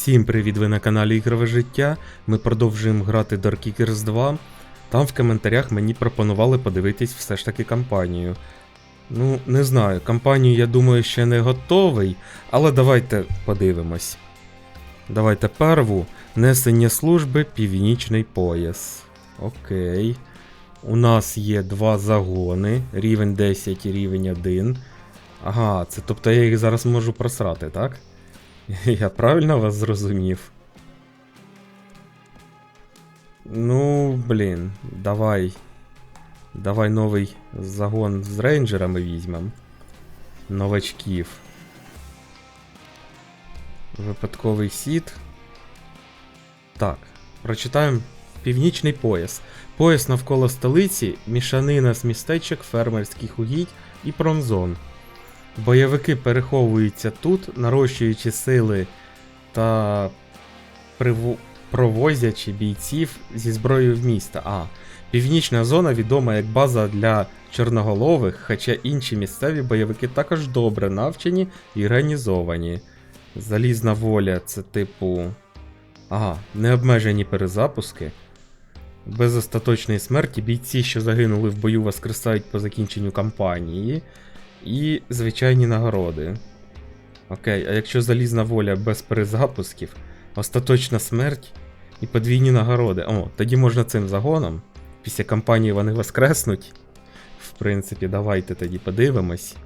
Всім привіт! Ви на каналі Ігрове життя. Ми продовжуємо грати Dark Kickers 2. Там в коментарях мені пропонували подивитись все ж таки кампанію. Ну, не знаю, кампанію, я думаю, ще не готовий, але давайте подивимось. Давайте перву. Несення служби Північний пояс. Окей. У нас є два загони. Рівень 10 і рівень 1. Ага, це тобто я їх зараз можу просрати, так? Я правильно вас зрозумів? Ну, блін, давай. Давай новий загон з рейнджерами візьмем. Новачків. Випадковий сіт. Так, прочитаємо Північний пояс. Пояс навколо столиці, мішанина з містечок, фермерських угідь і промзон. Бойовики переховуються тут, нарощуючи сили та приво- провозячи бійців зі зброєю в місто. А, північна зона відома як база для чорноголових, хоча інші місцеві бойовики також добре навчені і організовані. Залізна воля це типу. Ага, необмежені перезапуски. Без остаточної смерті бійці, що загинули в бою, воскресають по закінченню кампанії. І звичайні нагороди. Окей, а якщо залізна воля без перезапусків, остаточна смерть і подвійні нагороди. О, тоді можна цим загоном. Після кампанії вони воскреснуть. В принципі, давайте тоді подивимось.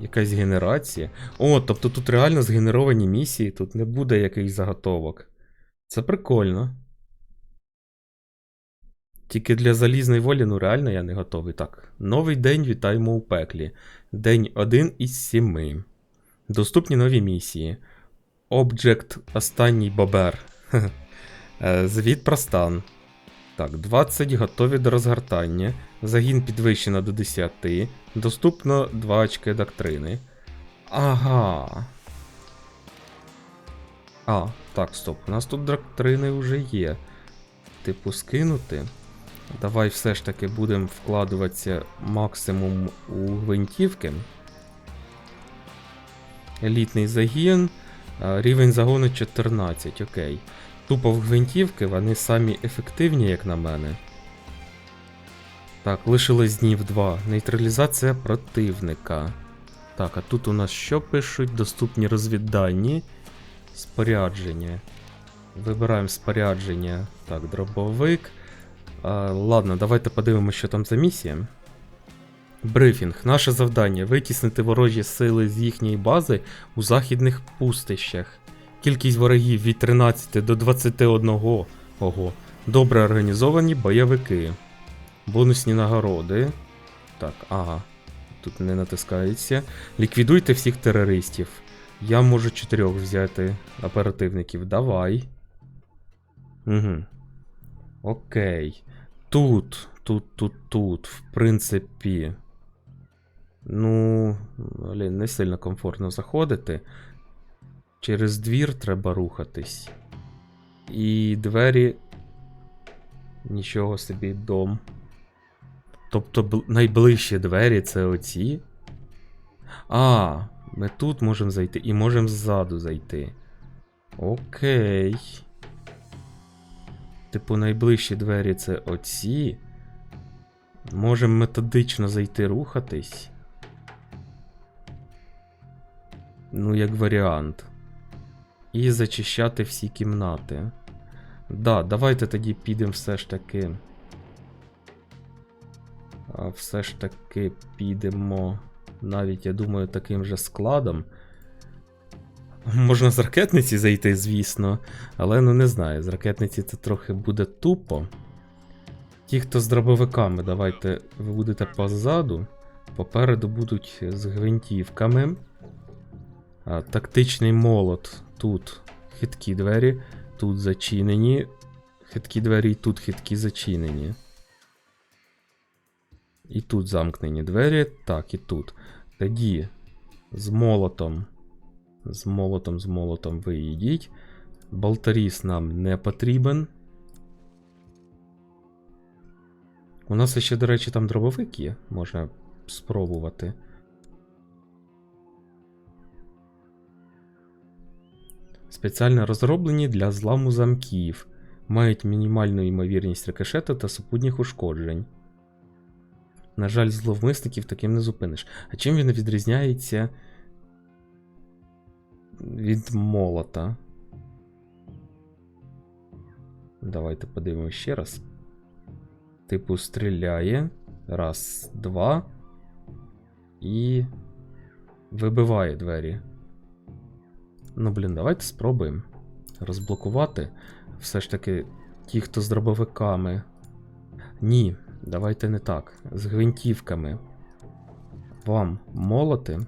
Якась генерація. О, тобто тут реально згенеровані місії, тут не буде якихось заготовок. Це прикольно. Тільки для залізної волі, ну реально я не готовий. Так. Новий день вітаємо у пеклі. День 1 із 7. Доступні нові місії. Обджект Останній Бобер. Е, Звіт про стан. Так, 20 готові до розгортання. Загін підвищено до 10. Доступно 2 очки доктрини. Ага. А, так, стоп. У нас тут доктрини вже є. Типу, скинути. Давай все ж таки будемо вкладуватися максимум у гвинтівки. Елітний загін. Рівень загону 14, окей. Тупо в гвинтівки, вони самі ефективні, як на мене. Так, лишилось днів 2. Нейтралізація противника. Так, а тут у нас що пишуть? Доступні розвіддані. Спорядження. Вибираємо спорядження. Так, дробовик. Ладно, давайте подивимося, що там за місія. Брифінг. Наше завдання витіснити ворожі сили з їхньої бази у західних пустищах. Кількість ворогів від 13 до 21. Ого. Добре організовані бойовики. Бонусні нагороди. Так, ага. Тут не натискається. Ліквідуйте всіх терористів. Я можу чотирьох взяти оперативників. Давай. Угу. Окей. Тут, тут, тут, тут, в принципі. Ну, блін, не сильно комфортно заходити. Через двір треба рухатись. І двері. Нічого собі дом. Тобто найближчі двері це оці. А, ми тут можемо зайти і можемо ззаду зайти. Окей. Типу, найближчі двері це оці. Можемо методично зайти рухатись. Ну, як варіант. І зачищати всі кімнати. Да, давайте тоді підемо все ж таки. Все ж таки підемо. Навіть, я думаю, таким же складом. Можна з ракетниці зайти, звісно. Але ну не знаю, з ракетниці це трохи буде тупо. Ті, хто з дробовиками, давайте ви будете позаду. Попереду будуть з гвинтівками. А, тактичний молот. Тут хиткі двері, тут зачинені. Хиткі двері і тут хиткі зачинені. І тут замкнені двері, так, і тут. Тоді з молотом. З молотом, з молотом ви йдіть. Болтаріс нам не потрібен. У нас ще, до речі, там дробовик є. Можна спробувати. Спеціально розроблені для зламу замків. Мають мінімальну ймовірність рикошету та супутніх ушкоджень. На жаль, зловмисників таким не зупиниш. А чим він відрізняється від молота? Давайте подивимося ще раз. Типу, стріляє. Раз, два. І. Вибиває двері. Ну, блін, давайте спробуємо розблокувати. Все ж таки, ті, хто з дробовиками. Ні, давайте не так. З гвинтівками. Вам молоти.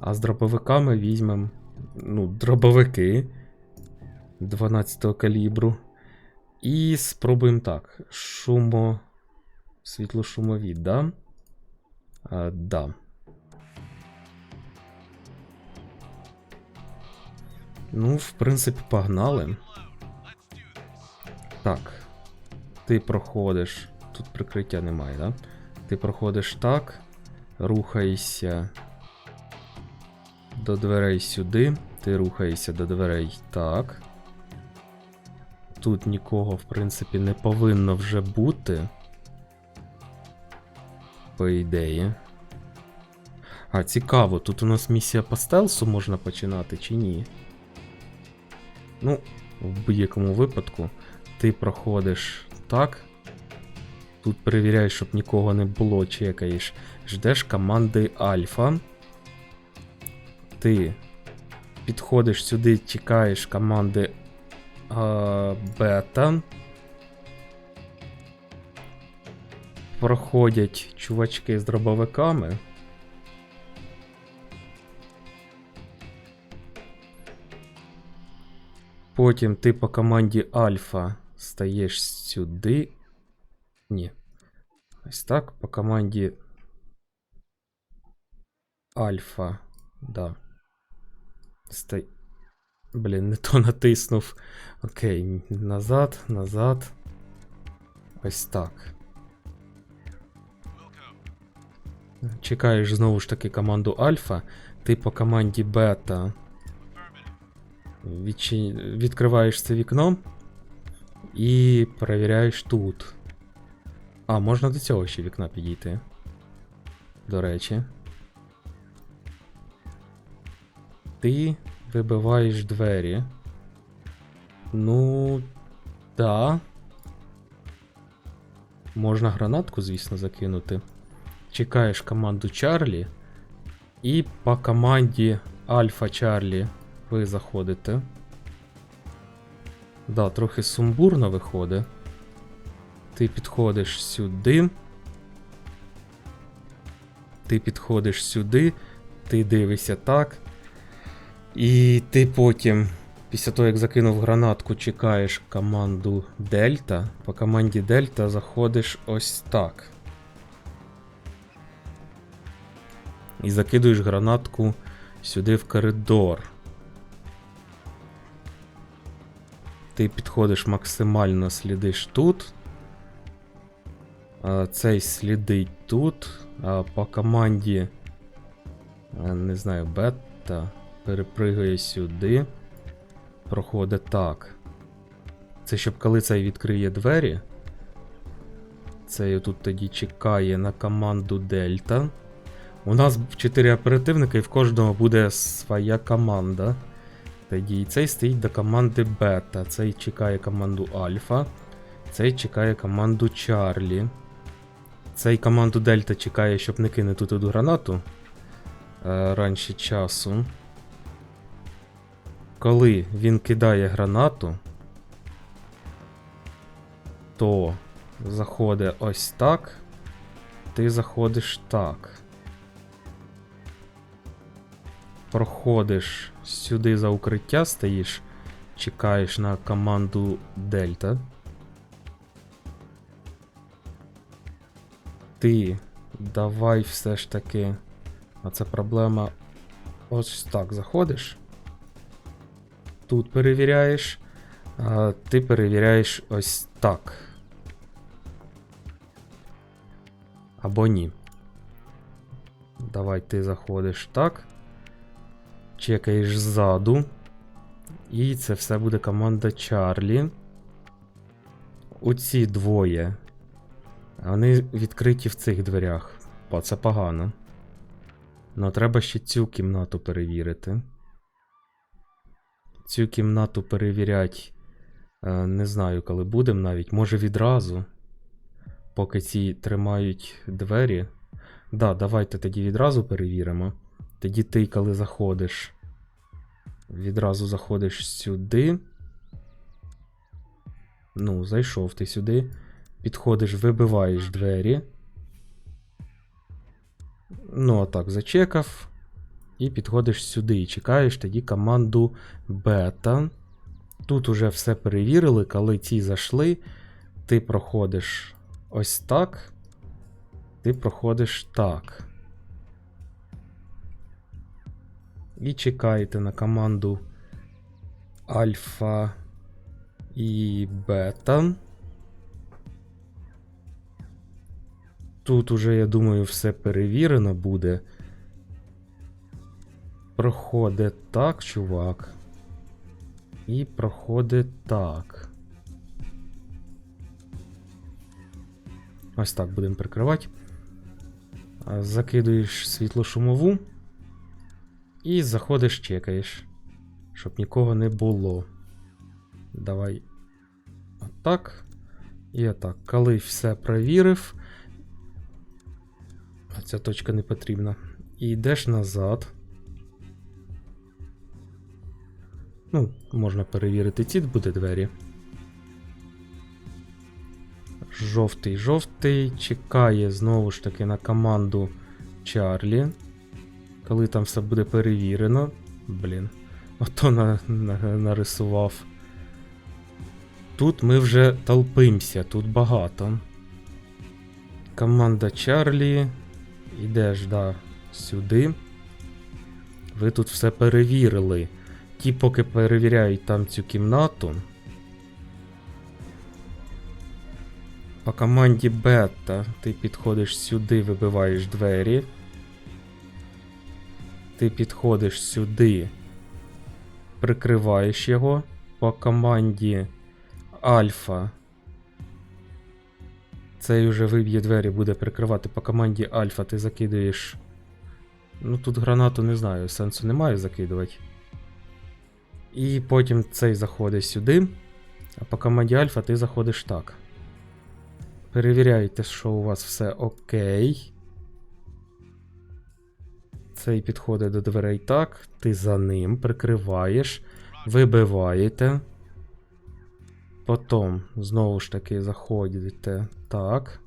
А з дробовиками візьмемо. Ну, дробовики 12 калібру. І спробуємо так. Шумо. Світлошумові, да? А, да. Ну, в принципі, погнали. Так. Ти проходиш. Тут прикриття немає, да? Ти проходиш так. Рухаєшся до дверей сюди. Ти рухаєшся до дверей так. Тут нікого, в принципі, не повинно вже бути. По ідеї. А, цікаво, тут у нас місія по стелсу можна починати чи ні? Ну, в будь-якому випадку, ти проходиш так. Тут перевіряєш, щоб нікого не було, чекаєш. Ждеш команди Альфа. Ти підходиш сюди, чекаєш команди а, Бета. Проходять чувачки з дробовиками. Потім ти по команді Альфа стаєш сюди. Ні. Ось так. По команді Альфа. Да. Стай. Блін, не то натиснув. Окей, назад, назад. Ось так. Чекаєш знову ж таки команду Альфа. Ти по команді Бета. Відчи... Відкриваєш це вікно і перевіряєш тут. А, можна до цього ще вікна підійти. До речі. Ти вибиваєш двері. Ну. Да. Можна гранатку, звісно, закинути. Чекаєш команду Чарлі. І по команді Альфа Чарлі ви заходите. Да, трохи сумбурно виходить. Ти підходиш сюди. Ти підходиш сюди, ти дивишся так. І ти потім, після того, як закинув гранатку, чекаєш команду Дельта. По команді Дельта заходиш ось так. І закидуєш гранатку сюди в коридор. Ти підходиш максимально слідиш тут. Цей слідить тут. По команді. Не знаю, бета. Перепригує сюди. Проходить так. Це щоб коли цей відкриє двері. Цей тут тоді чекає на команду Дельта. У нас 4 оперативника і в кожного буде своя команда. Тоді цей стоїть до команди Бета. Цей чекає команду Альфа. Цей чекає команду Чарлі. Цей команду Дельта чекає, щоб не кинути тут гранату е, раніше часу. Коли він кидає гранату, то заходить ось так. Ти заходиш так. Проходиш сюди за укриття, стоїш, чекаєш на команду Дельта. Ти давай все ж таки. А це проблема. Ось так заходиш. Тут перевіряєш. А ти перевіряєш ось так. Або ні. Давай ти заходиш так. Чекаєш ззаду. І це все буде команда Чарлі. Оці двоє. Вони відкриті в цих дверях. Це погано. Ну, треба ще цю кімнату перевірити. Цю кімнату перевірять. е, Не знаю, коли будемо навіть. Може відразу. Поки ці тримають двері. Да, давайте тоді відразу перевіримо. Тоді ти, коли заходиш. Відразу заходиш сюди. Ну, зайшов ти сюди. Підходиш, вибиваєш двері. Ну, а так, зачекав. І підходиш сюди і чекаєш тоді команду бета. Тут уже все перевірили, коли ці зайшли, ти проходиш ось так. Ти проходиш так. І чекаєте на команду Альфа і Бета. Тут уже, я думаю, все перевірено буде. Проходить так, чувак. І проходить так. Ось так будемо прикривати. Закидуєш світлошумову. І заходиш, чекаєш. Щоб нікого не було. Давай. Отак. І отак. Коли все перевірив. А ця точка не потрібна. І йдеш назад. Ну, можна перевірити, ці буде двері. Жовтий, жовтий. Чекає знову ж таки на команду Чарлі. Коли там все буде перевірено. Блін. Ото на, на, нарисував. Тут ми вже толпимося, тут багато. Команда Чарлі. Ідеш, да, сюди. Ви тут все перевірили. Ті, поки перевіряють там цю кімнату. По команді Бета ти підходиш сюди, вибиваєш двері. Ти підходиш сюди, прикриваєш його. По команді Альфа. Цей уже виб'є двері, буде прикривати по команді Альфа. Ти закидуєш. Ну тут гранату не знаю, сенсу немає закидувати. І потім цей заходить сюди. А по команді Альфа ти заходиш так. Перевіряйте, що у вас все окей. Цей підходить до дверей так. Ти за ним прикриваєш, вибиваєте. Потім знову ж таки заходите так.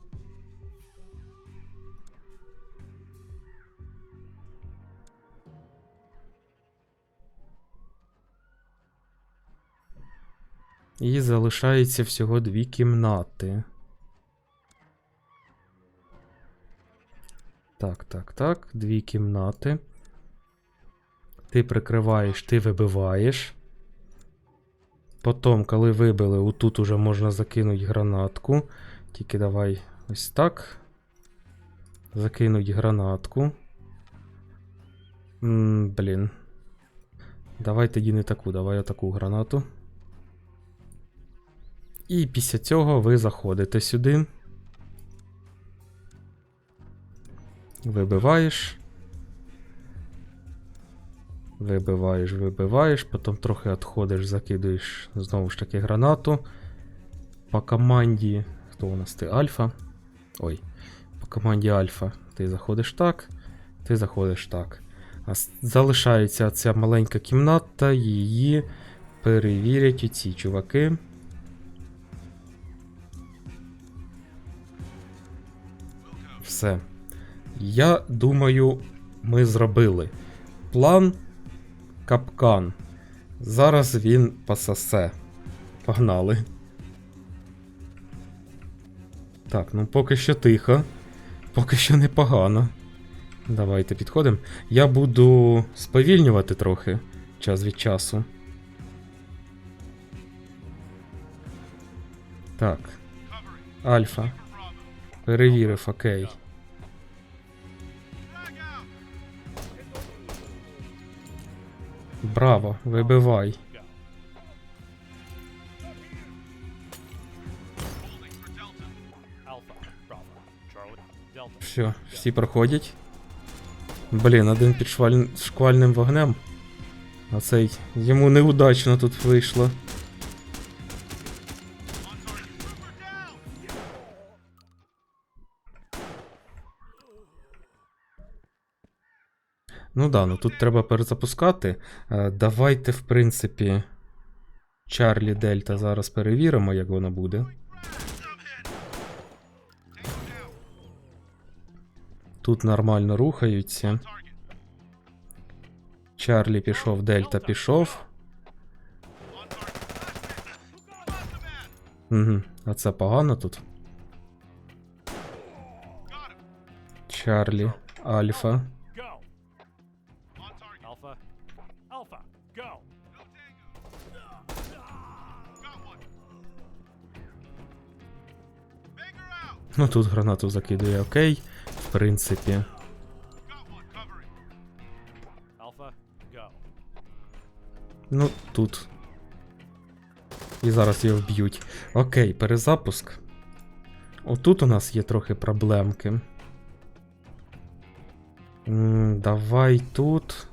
І залишається всього дві кімнати. Так, так, так. Дві кімнати. Ти прикриваєш, ти вибиваєш. Потім, коли вибили, отут уже можна закинути гранатку. Тільки давай ось так. Закинуть гранатку. М, блін. Давай тоді не таку, давай отаку гранату. І після цього ви заходите сюди. Вибиваєш. Вибиваєш, вибиваєш, потім трохи відходиш, закидуєш знову ж таки гранату. По команді. Хто у нас ти? Альфа? Ой. По команді Альфа ти заходиш так, ти заходиш так. А залишається ця маленька кімната, її перевірять ці чуваки. Все. Я думаю, ми зробили. План капкан. Зараз він пососе. Погнали. Так, ну поки що тихо. Поки що непогано. Давайте підходимо. Я буду сповільнювати трохи час від часу. Так. Альфа. Перевірив, окей. Браво, вибивай. Все, всі проходять. Блін, один під шваль... шквальним вогнем. А цей йому неудачно тут вийшло. Ну да, ну тут треба перезапускати. Е, давайте, в принципі, Чарлі Дельта зараз перевіримо, як воно буде. Тут нормально рухаються. Чарлі пішов, Дельта пішов. Угу, а це погано тут. Чарлі, Альфа. Ну тут гранату закидує окей. В принципі. Ну, тут. І зараз його вб'ють. Окей, перезапуск. Отут у нас є трохи проблемки. М, давай тут.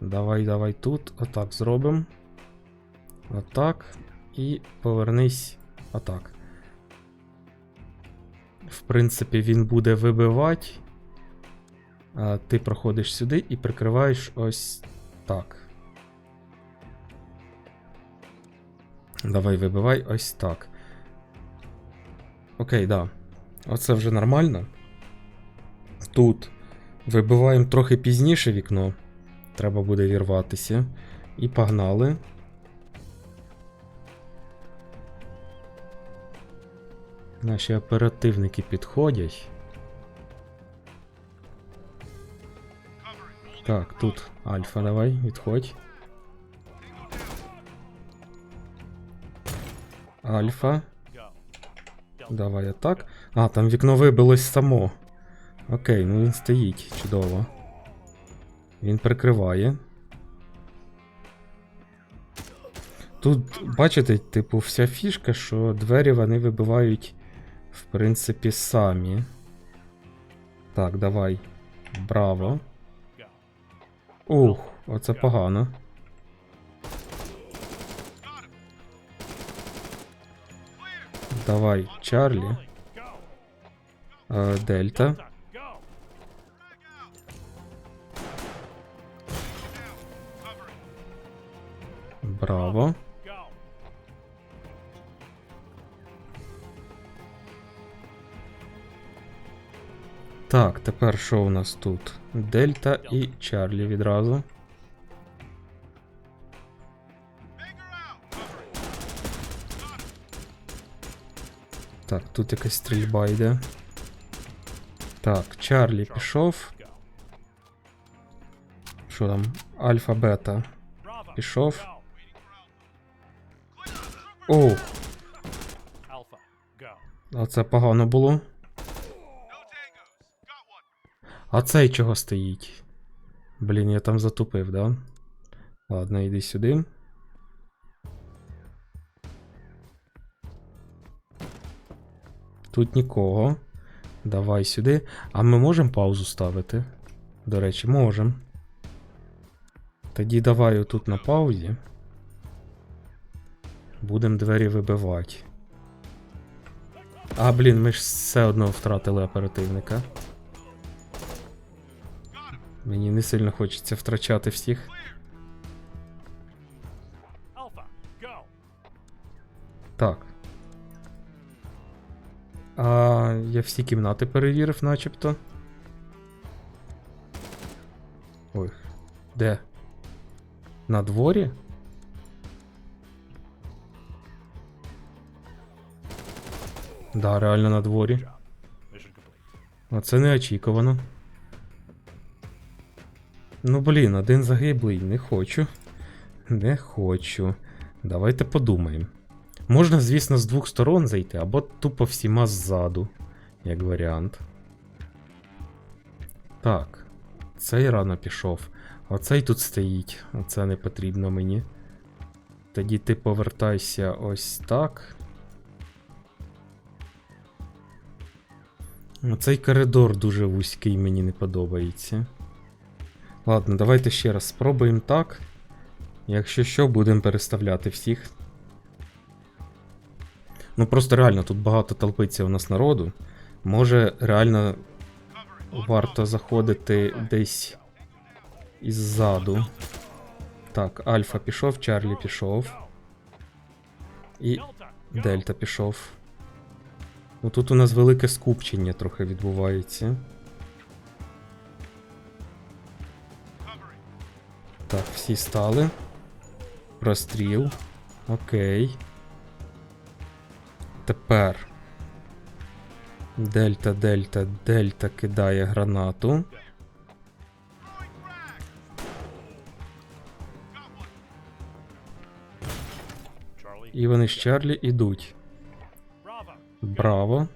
Давай, давай тут. Отак зробимо. Отак. І повернись. Отак. В принципі, він буде вибивати. А ти проходиш сюди і прикриваєш ось так. Давай вибивай ось так. Окей, да. Оце вже нормально. Тут вибиваємо трохи пізніше вікно. Треба буде вірватися. І погнали. Наші оперативники підходять. Так, тут Альфа, давай, відходь. Альфа. Давай атак. А, там вікно вибилось само. Окей, ну він стоїть. Чудово. Він прикриває. Тут, бачите, типу, вся фішка, що двері вони вибивають, в принципі, самі. Так, давай. Браво. Ух, оце погано. Давай, Чарлі. Е, Дельта. Браво. Так, тепер що у нас тут? Дельта і Чарлі відразу. Так, тут якась стрільба йде. Так, Чарлі пішов. Що там? Альфа бета. Пішов. Оу, а це погано було. А цей чого стоїть? Блін, я там затупив, да? Ладно, йди сюди. Тут нікого. Давай сюди. А ми можемо паузу ставити? До речі, можемо. Тоді давай отут на паузі. Будемо двері вибивати. А, блін, ми ж все одно втратили оперативника. Мені не сильно хочеться втрачати всіх. Так. А я всі кімнати перевірив, начебто. Ой. Де? На дворі? Да, реально на дворі. А це неочікувано. Ну блін, один загиблий, не хочу. Не хочу. Давайте подумаємо. Можна, звісно, з двох сторон зайти, або тупо всіма ззаду, як варіант. Так. Цей рано пішов. Оцей тут стоїть. Оце не потрібно мені. Тоді ти повертайся ось так. Цей коридор дуже вузький, мені не подобається. Ладно, давайте ще раз спробуємо так. Якщо що, будемо переставляти всіх. Ну просто реально тут багато толпиться у нас народу. Може, реально варто заходити десь іззаду. Так, Альфа пішов, Чарлі пішов. І Дельта пішов. Ну тут у нас велике скупчення трохи відбувається. Так, всі стали. Простріл. Окей. Тепер. Дельта, дельта, дельта кидає гранату. І вони з Чарлі. Bravo. Браво.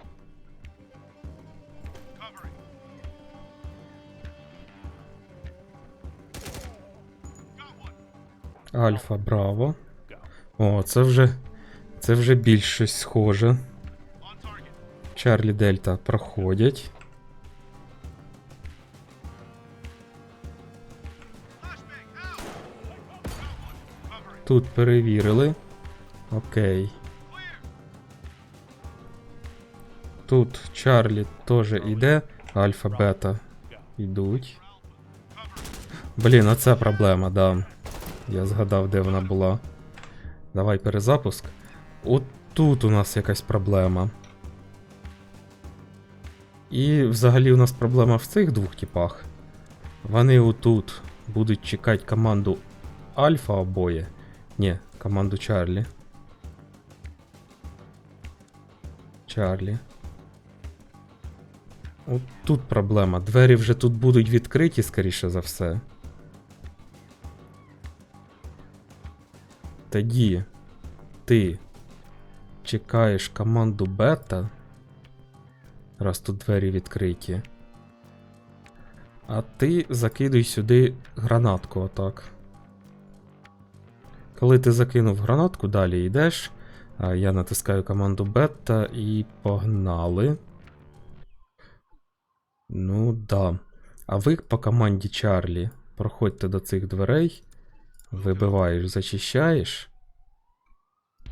Альфа, браво. О, це вже. Це вже більш схоже. Чарлі Дельта проходять. Тут перевірили. Окей. Тут Чарлі теж іде. Альфа, бета йдуть. Блін, оце проблема, да. Я згадав, де вона була. Давай перезапуск. От тут у нас якась проблема. І взагалі у нас проблема в цих двох типах. Вони отут будуть чекати команду Альфа обоє. Ні, команду Чарлі. Чарлі. От тут проблема. Двері вже тут будуть відкриті, скоріше за все. Тоді ти чекаєш команду бета. Раз тут двері відкриті. А ти закидуй сюди гранатку отак. Коли ти закинув гранатку, далі йдеш. Я натискаю команду бета і погнали. Ну да. А ви по команді Чарлі проходьте до цих дверей. Вибиваєш, зачищаєш.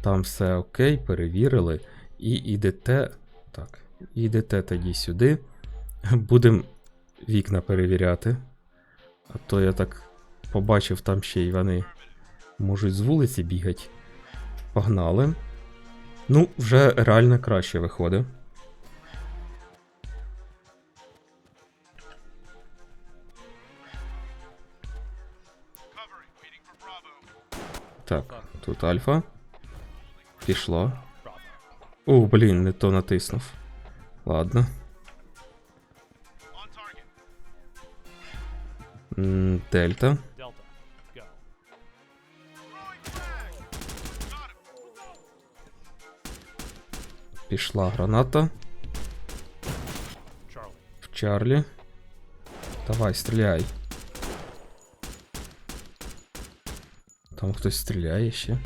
Там все окей, перевірили. І йдете. Так, йдете тоді сюди. Будемо вікна перевіряти. А то я так побачив, там ще й вони можуть з вулиці бігати. Погнали. Ну, вже реально краще виходить. Так, тут альфа. Пішло. Bravo. О, блін, не то натиснув. Ладно. М, Дельта. Delta. Go. Пішла граната. Charlie. В Чарлі. Давай, стріляй. Там хтось стріляє ще.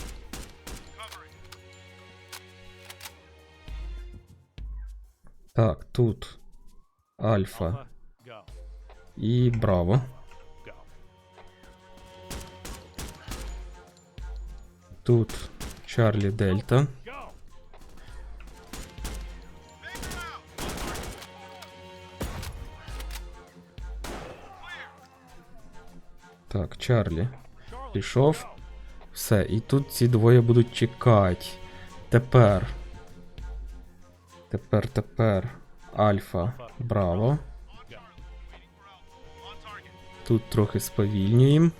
Так, тут Альфа Alpha. Go. і Браво. Go. Тут Чарлі Дельта. Go. Так, Чарлі. Charlie. Пішов. Все, і тут ці двоє будуть чекати. Тепер. Тепер, тепер. Альфа. Браво. Тут трохи сповільнюємо.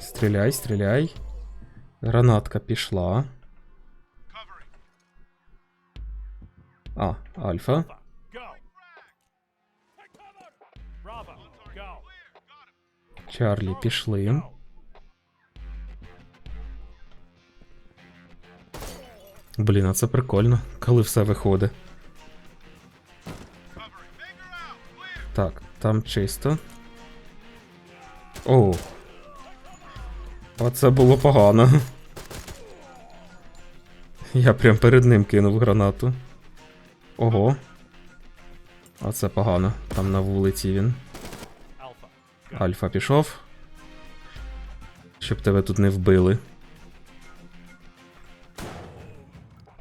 Стріляй, стріляй. Гранатка пішла. А, Альфа. Чарлі пішли. Блін, а це прикольно, коли все виходить. Так, там чисто. О. Оце було погано. Я прям перед ним кинув гранату. Ого. А це погано. Там на вулиці він. Альфа пішов. Щоб тебе тут не вбили.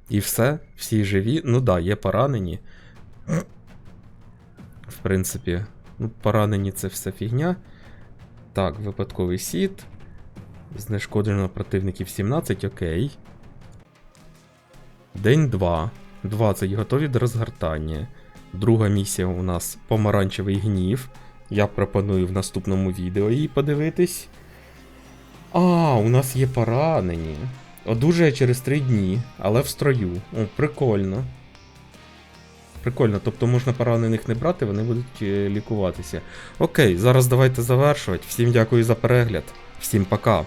І все, всі живі. Ну да, є поранені. В принципі, ну, поранені це все фігня. Так, випадковий сіт. Знешкоджено противників 17, окей. День 2. 20 готові до розгортання. Друга місія у нас помаранчевий гнів. Я пропоную в наступному відео її подивитись. А, у нас є поранені. Одужає через 3 дні, але в строю. О, прикольно. Прикольно, тобто можна поранених не брати, вони будуть е, лікуватися. Окей, зараз давайте завершувати. Всім дякую за перегляд. Всім пока.